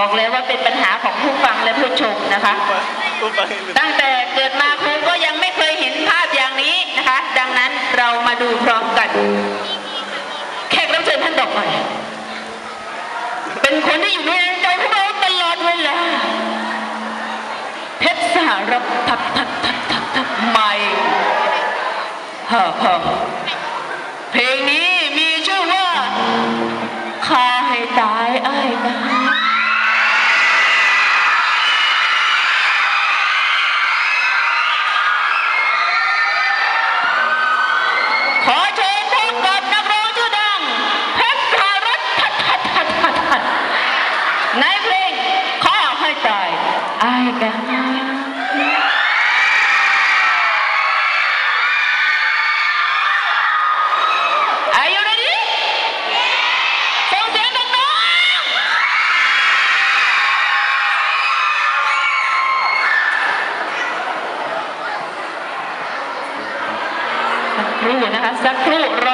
นะคะบอกเลยว่าเป็นปัญหาของผู้ฟังและผู้ชมนะคะผู้ฟังตั้งแต่เกิดมาครูก็ยังไม่เคยเห็นภาพอย่างนี้นะคะ ดังนั้นเรามาดูพร้อมกัน แขกรับเชิญท่านต่อไปเป็นคนที่อยู่ในใจพวกเราตลอดเวลาเพชรสหรัฐทักทักทักทักทักไม่ฮ่าฮ่าเพลงนี้มีชื่อว่าข้าให้ตายไอ้ายนะ ขอเชิญพบกับนักร้องชื่อดังเพชรสหรัฐทัดทัดทัดทัดทัดในเพลงข้าให้ตายไอ้าย กันอายุ ready ส่งเสียงดังๆสักครู่นะคะสักครู่ร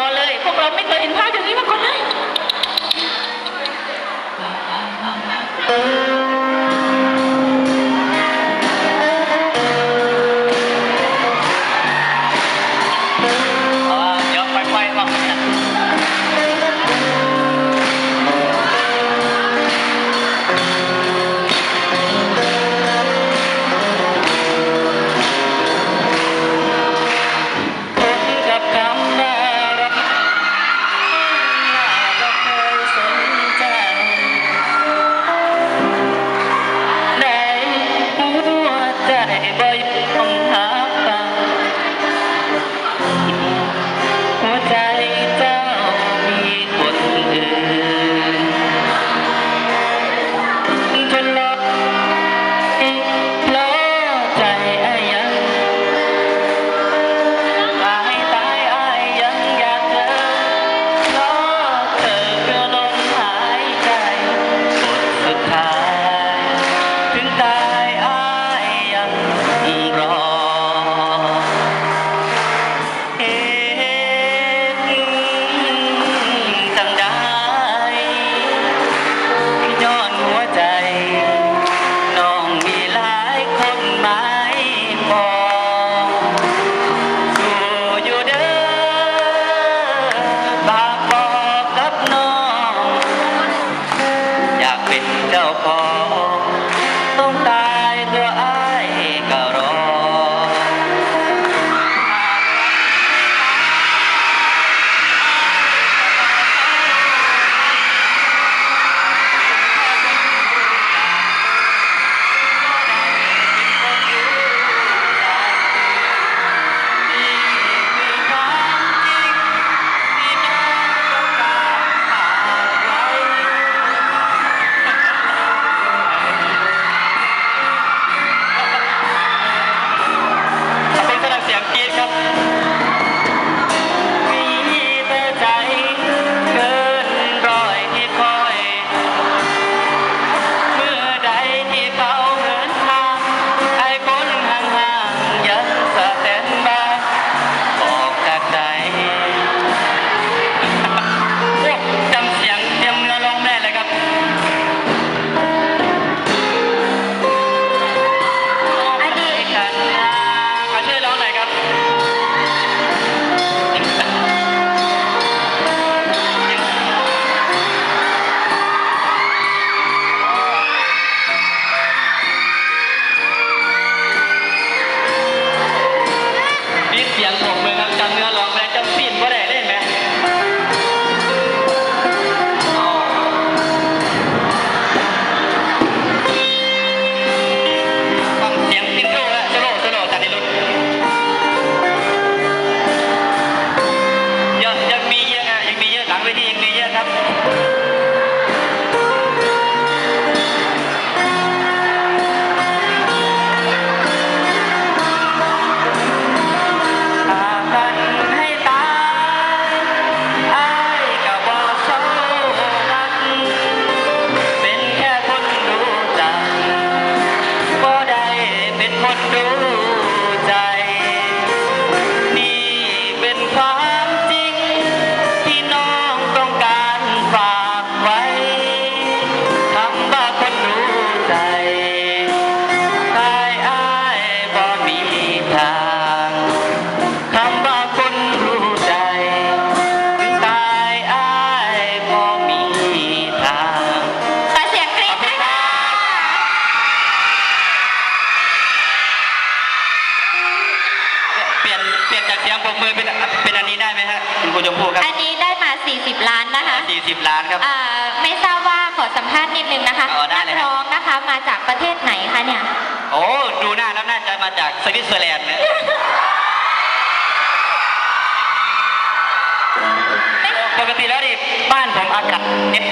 ยังปรบมือเป็นเป็นอันนี้ได้ไหมฮะคุณครูชมพู่ครับอันนี้ได้มา 40 ล้านนะคะ40 ล้านครับ อ่าไม่ทราบว่าขอสัมภาษณ์นิดนึงนะคะนักร้องนะคะมาจากประเทศไหนคะเนี่ย โอ้ดูหน้าแล้วน่าจะมาจากสวิตเซอร์แลนด์นะปกติแล้วดิบ้านผมอากาศเย็น